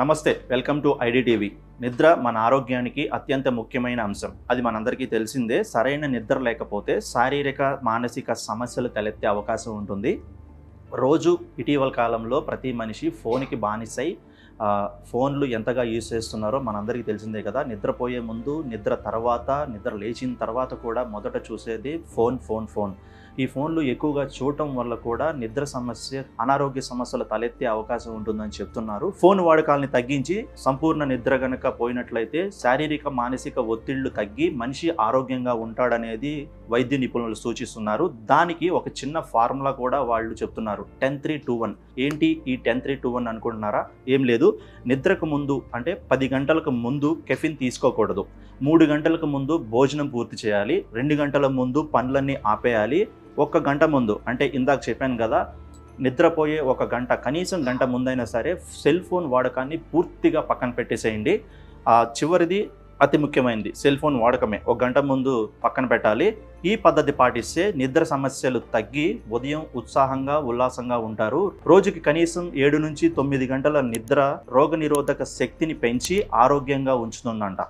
నమస్తే welcome to IDTV. నిద్ర మన ఆరోగ్యానికి అత్యంత ముఖ్యమైన అంశం. అది మనందరికీ తెలిసిందే సరైన నిద్ర లేకపోతే శారీరక మానసిక సమస్యలు తలెత్తే అవకాశం ఉంటుంది. రోజు ఇటీవల కాలంలో ప్రతి మనిషి ఫోన్కి బానిసై ఫోన్లు ఎంతగా యూజ్ చేస్తున్నారో మనందరికీ తెలిసిందే కదా. నిద్రపోయే ముందు నిద్ర తర్వాత నిద్ర లేచిన తర్వాత కూడా మొదట చూసేది ఫోన్ ఫోన్ ఫోన్. ఈ ఫోన్లు ఎక్కువగా చూడటం వల్ల కూడా నిద్ర సమస్య అనారోగ్య సమస్యలు తలెత్తే అవకాశం ఉంటుందని చెప్తున్నారు. ఫోన్ వాడకాలని తగ్గించి సంపూర్ణ నిద్ర గనక పోయినట్లయితే శారీరక మానసిక ఒత్తిళ్ళు తగ్గి మనిషి ఆరోగ్యంగా ఉంటాడనేది వైద్య నిపుణులు సూచిస్తున్నారు. దానికి ఒక చిన్న ఫార్ములా కూడా వాళ్ళు చెప్తున్నారు. Ten three two one. ఏంటి ఈ టెన్ త్రీ టూ వన్ అనుకుంటున్నారా? ఏం లేదు. నిద్రకు ముందు అంటే పది గంటలకు ముందు కెఫిన్ తీసుకోకూడదు. మూడు గంటలకు ముందు భోజనం పూర్తి చేయాలి. రెండు గంటల ముందు పనులన్నీ ఆపేయాలి. ఒక్క గంట ముందు అంటే ఇందాక చెప్పాను కదా నిద్రపోయే ఒక గంట కనీసం గంట ముందైనా సరే సెల్ ఫోన్ వాడకాన్ని పూర్తిగా పక్కన పెట్టేసేయండి. చివరిది అతి ముఖ్యమైనది సెల్ ఫోన్ వాడకమే. ఒక గంట ముందు పక్కన పెట్టాలి. ఈ పద్ధతి పాటిస్తే నిద్ర సమస్యలు తగ్గి ఉదయం ఉత్సాహంగా ఉల్లాసంగా ఉంటారు. రోజుకి కనీసం ఏడు నుంచి తొమ్మిది గంటల నిద్ర రోగనిరోధక శక్తిని పెంచి ఆరోగ్యంగా ఉంచుతుందంట.